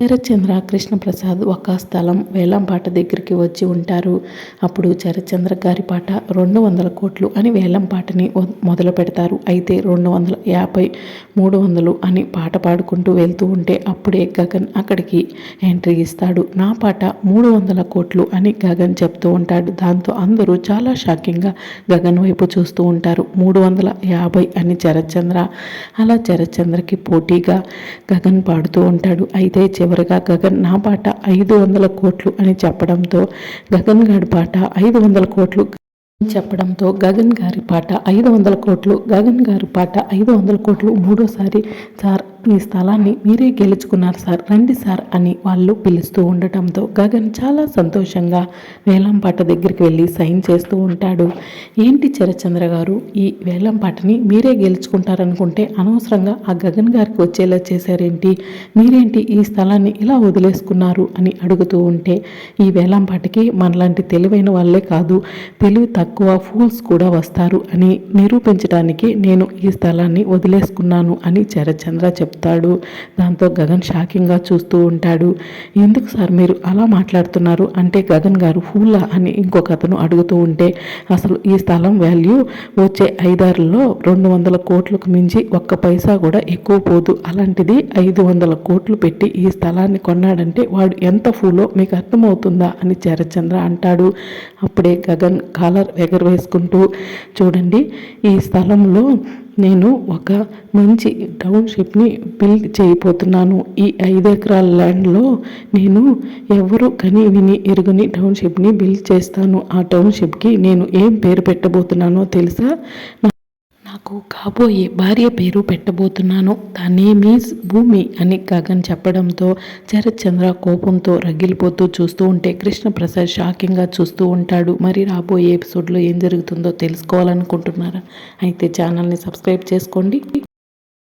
చరచంద్ర కృష్ణప్రసాద్ ఒక స్థలం వేలంపాట దగ్గరికి వచ్చి ఉంటారు. అప్పుడు చరచంద్ర గారి పాట రెండు వందల కోట్లు అని వేలంపాటని మొదలు పెడతారు. అయితే రెండు వందల యాభై మూడు వందలు అని పాట పాడుకుంటూ వెళ్తూ ఉంటే అప్పుడే గగన్ అక్కడికి ఎంట్రీ ఇస్తాడు. నా పాట మూడు వందల కోట్లు అని గగన్ చెప్తూ ఉంటాడు. దాంతో అందరూ చాలా షాకింగ్గా గగన్ వైపు చూస్తూ ఉంటారు. మూడు వందల యాభై అని చరచంద్ర అలా చరచంద్రకి పోటీగా గగన్ పాడుతూ ఉంటాడు. అయితే చివరిగా గగన్ నా పాట ఐదు వందల కోట్లు అని చెప్పడంతో గగన్ గారి పాట ఐదు వందల కోట్లు చెప్పడంతో గగన్ గారి పాట ఐదు వందల కోట్లు గగన్ గారి పాట ఐదు వందల కోట్లు మూడోసారి సార్ ఈ స్థలాన్ని మీరే గెలుచుకున్నారు సార్. రండి సార్ అని వాళ్ళు పిలుస్తూ ఉండటంతో గగన్ చాలా సంతోషంగా వేలంపాట దగ్గరికి వెళ్ళి సైన్ చేస్తూ ఉంటాడు. ఏంటి చరచంద్ర గారు? ఈ వేలంపాటని మీరే గెలుచుకుంటారనుకుంటే అనవసరంగా ఆ గగన్ గారికి వచ్చేలా చేశారేంటి? మీరేంటి ఈ స్థలాన్ని ఇలా వదిలేసుకున్నారు అని అడుగుతూ ఉంటే ఈ వేలంపాటకి మనలాంటి తెలివైన వాళ్ళే కాదు తెలివి తక్కువ ఫూల్స్ కూడా వస్తారు అని నిరూపించడానికి నేను ఈ స్థలాన్ని వదిలేసుకున్నాను అని చరచంద్ర చెప్ చెప్తాడు. దాంతో గగన్ షాకింగ్గా చూస్తూ ఉంటాడు. ఎందుకు సార్ మీరు అలా మాట్లాడుతున్నారు? అంటే గగన్ గారు హూలా అని ఇంకొక అతను అడుగుతూ ఉంటే అసలు ఈ స్థలం వాల్యూ వచ్చే ఐదారులో రెండు వందల కోట్లకు మించి ఒక్క పైసా కూడా ఎక్కువ పోదు. అలాంటిది ఐదు వందల కోట్లు పెట్టి ఈ స్థలాన్ని కొన్నాడంటే వాడు ఎంత ఫూలో మీకు అర్థమవుతుందా? అని చరచంద్ర అంటాడు. అప్పుడే గగన్ కాలర్ ఎగరవేసుకుంటూ చూడండి ఈ స్థలంలో నేను ఒక మంచి టౌన్షిప్ని బిల్డ్ చేయబోతున్నాను. ఈ ఐదు ఎకరాల ల్యాండ్లో నేను ఎవరు కని విని ఎరుగుని టౌన్షిప్ని బిల్డ్ చేస్తాను. ఆ టౌన్షిప్కి నేను ఏం పేరు పెట్టబోతున్నానో తెలుసా? నాకు కాబోయే భార్య పేరు పెట్టబోతున్నాను. దాని మీస్ భూమి అని గగన్ చెప్పడంతో శరత్చంద్ర కోపంతో రగిలిపోతూ చూస్తూ ఉంటే కృష్ణప్రసాద్ షాకింగ్గా చూస్తూ ఉంటాడు. మరి రాబోయే ఎపిసోడ్లో ఏం జరుగుతుందో తెలుసుకోవాలనుకుంటున్నారా? అయితే ఛానల్ని సబ్స్క్రైబ్ చేసుకోండి.